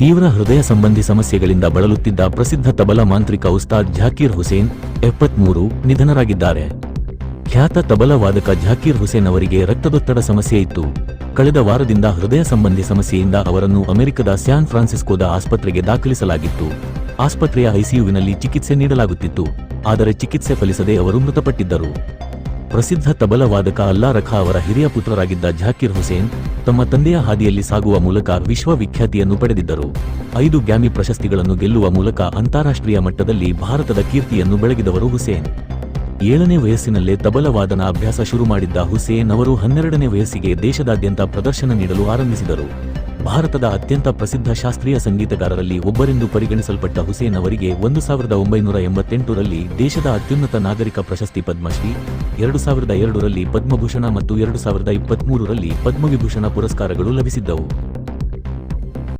ತೀವ್ರ ಹೃದಯ ಸಂಬಂಧಿ ಸಮಸ್ಯೆಗಳಿಂದ ಬಳಲುತ್ತಿದ್ದ ಪ್ರಸಿದ್ಧ ತಬಲಾ ಮಾಂತ್ರಿಕ ಉಸ್ತಾದ್ ಝಾಕೀರ್ ಹುಸೇನ್ ಎಪ್ಪತ್ಮೂರು ನಿಧನರಾಗಿದ್ದಾರೆ. ಖ್ಯಾತ ತಬಲಾ ವಾದಕ ಝಾಕೀರ್ ಹುಸೇನ್ ಅವರಿಗೆ ರಕ್ತದೊತ್ತಡ ಸಮಸ್ಯೆ ಇತ್ತು. ಕಳೆದ ವಾರದಿಂದ ಹೃದಯ ಸಂಬಂಧಿ ಸಮಸ್ಯೆಯಿಂದ ಅವರನ್ನು ಅಮೆರಿಕದ ಸ್ಯಾನ್ ಫ್ರಾನ್ಸಿಸ್ಕೋದ ಆಸ್ಪತ್ರೆಗೆ ದಾಖಲಿಸಲಾಗಿತ್ತು. ಆಸ್ಪತ್ರೆಯ ಐಸಿಯುವಿನಲ್ಲಿ ಚಿಕಿತ್ಸೆ ನೀಡಲಾಗುತ್ತಿತ್ತು, ಆದರೆ ಚಿಕಿತ್ಸೆ ಫಲಿಸದೆ ಅವರು ಮೃತಪಟ್ಟಿದ್ದರು. ಪ್ರಸಿದ್ಧ ತಬಲವಾದಕ ಅಲ್ಲಾ ರಖಾ ಅವರ ಹಿರಿಯ ಪುತ್ರರಾಗಿದ್ದ ಝಾಕೀರ್ ಹುಸೇನ್ ತಮ್ಮ ತಂದೆಯ ಹಾದಿಯಲ್ಲಿ ಸಾಗುವ ಮೂಲಕ ವಿಶ್ವವಿಖ್ಯಾತಿಯನ್ನು ಪಡೆದಿದ್ದರು. ಐದು ಗ್ಯಾಮಿ ಪ್ರಶಸ್ತಿಗಳನ್ನು ಗೆಲ್ಲುವ ಮೂಲಕ ಅಂತಾರಾಷ್ಟ್ರೀಯ ಮಟ್ಟದಲ್ಲಿ ಭಾರತದ ಕೀರ್ತಿಯನ್ನು ಬೆಳಗಿದವರು ಹುಸೇನ್. ಏಳನೇ ವಯಸ್ಸಿನಲ್ಲೇ ತಬಲವಾದನ ಅಭ್ಯಾಸ ಶುರು ಮಾಡಿದ್ದ ಹುಸೇನ್ ಅವರು ಹನ್ನೆರಡನೇ ವಯಸ್ಸಿಗೆ ದೇಶದಾದ್ಯಂತ ಪ್ರದರ್ಶನ ನೀಡಲು ಆರಂಭಿಸಿದರು. ಭಾರತದ ಅತ್ಯಂತ ಪ್ರಸಿದ್ಧ ಶಾಸ್ತ್ರೀಯ ಸಂಗೀತಗಾರರಲ್ಲಿ ಒಬ್ಬರೆಂದು ಪರಿಗಣಿಸಲ್ಪಟ್ಟ ಹುಸೇನ್ ಅವರಿಗೆ ಒಂದು ಸಾವಿರದ ಒಂಬೈನೂರ ಎಂಬತ್ತೆಂಟರಲ್ಲಿ ದೇಶದ ಅತ್ಯುನ್ನತ ನಾಗರಿಕ ಪ್ರಶಸ್ತಿ ಪದ್ಮಶ್ರೀ, ಎರಡು ಸಾವಿರದ ಎರಡರಲ್ಲಿ ಪದ್ಮಭೂಷಣ ಮತ್ತು ಎರಡು ಸಾವಿರದ ಇಪ್ಪತ್ಮೂರರಲ್ಲಿ ಪದ್ಮವಿಭೂಷಣ ಪುರಸ್ಕಾರಗಳು ಲಭಿಸಿದ್ದವು.